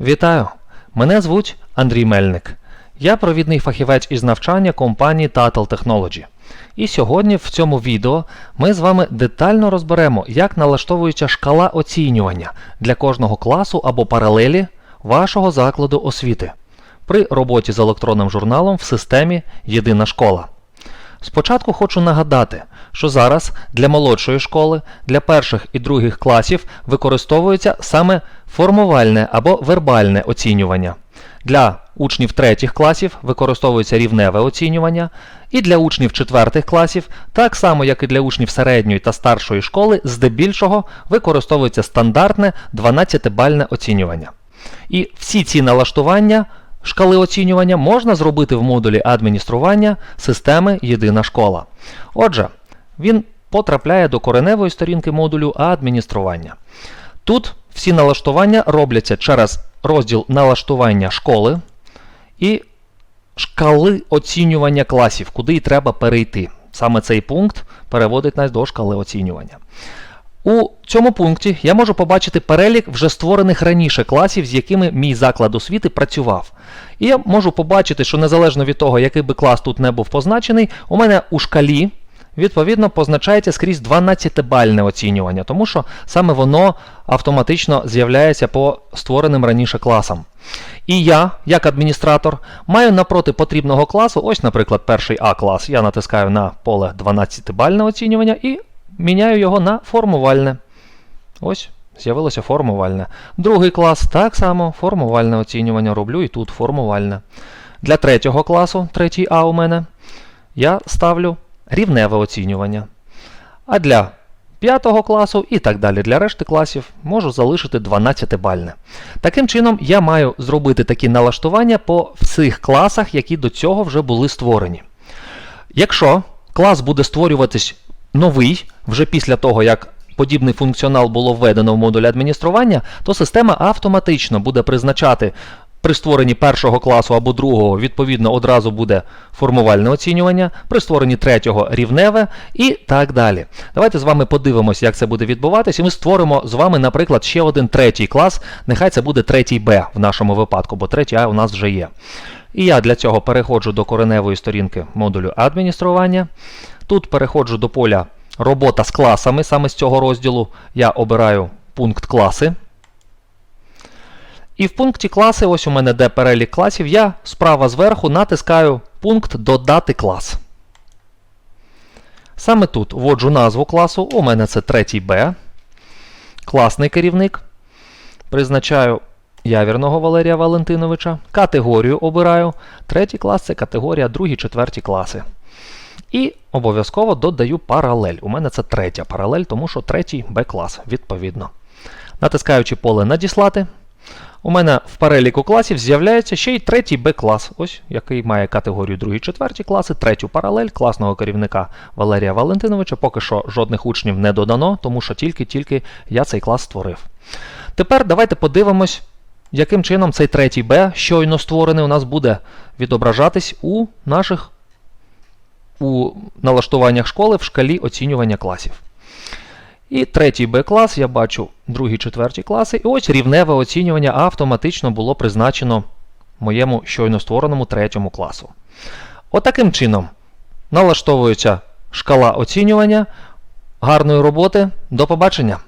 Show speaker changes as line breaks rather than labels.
Вітаю! Мене звуть Андрій Мельник. Я провідний фахівець із навчання компанії Tatal Technology. І сьогодні в цьому відео ми з вами детально розберемо, як налаштовується шкала оцінювання для кожного класу або паралелі вашого закладу освіти при роботі з електронним журналом в системі Єдина школа. Спочатку хочу нагадати, що зараз для молодшої школи, для перших і других класів використовується саме формувальне або вербальне оцінювання. Для учнів третіх класів використовується рівневе оцінювання, і для учнів четвертих класів, так само як і для учнів середньої та старшої школи, здебільшого використовується стандартне 12-бальне оцінювання. І всі ці налаштування шкали оцінювання можна зробити в модулі адміністрування системи Єдина школа. Отже, він потрапляє до кореневої сторінки модулю адміністрування. Тут всі налаштування робляться через розділ налаштування школи і шкали оцінювання класів, куди й треба перейти. Саме цей пункт переводить нас до шкали оцінювання. У цьому пункті я можу побачити перелік вже створених раніше класів, з якими мій заклад освіти працював. І я можу побачити, що незалежно від того, який би клас тут не був позначений, у мене у шкалі відповідно позначається скрізь 12-бальне оцінювання, тому що саме воно автоматично з'являється по створеним раніше класам. І я, як адміністратор, маю напроти потрібного класу, ось, наприклад, перший А клас, я натискаю на поле 12-бальне оцінювання і міняю його на формувальне. Ось, з'явилося формувальне. Другий клас так само формувальне оцінювання роблю і тут формувальне. Для третього класу, третій А у мене, я ставлю рівневе оцінювання. А для п'ятого класу і так далі для решти класів можу залишити 12-бальне. Таким чином, я маю зробити такі налаштування по всіх класах, які до цього вже були створені. Якщо клас буде створюватись новий вже після того, як подібний функціонал було введено в модуль адміністрування, то система автоматично буде призначати при створенні першого класу або другого, відповідно, одразу буде формувальне оцінювання, при створенні третього рівневе і так далі. Давайте з вами подивимося, як це буде відбуватися, і ми створимо з вами, наприклад, ще один третій клас. Нехай це буде третій Б в нашому випадку, бо третій А у нас вже є. І я для цього переходжу до кореневої сторінки модулю адміністрування. Тут переходжу до поля робота з класами, саме з цього розділу я обираю пункт класи. І в пункті класи, ось у мене де перелік класів, я справа зверху натискаю пункт Додати клас. Саме тут вводжу назву класу, у мене це 3 Б. Класний керівник. Призначаю Явірного Валерія Валентиновича. Категорію обираю. Третій клас це категорія 2-4 класи. І обов'язково додаю паралель. У мене це третя паралель, тому що третій Б-клас, відповідно. Натискаючи поле Надіслати, у мене в переліку класів з'являється ще й третій Б-клас, ось який має категорію 2-4 класи, третю паралель класного керівника Валерія Валентиновича. Поки що жодних учнів не додано, тому що тільки-тільки я цей клас створив. Тепер давайте подивимось, яким чином цей третій Б, щойно створений, у нас буде відображатись у наших у налаштуваннях школи в шкалі оцінювання класів. І третій Б-клас, я бачу другі, четверті класи. І ось рівневе оцінювання автоматично було призначено моєму щойно створеному третьому класу. Отаким чином налаштовується шкала оцінювання. Гарної роботи. До побачення!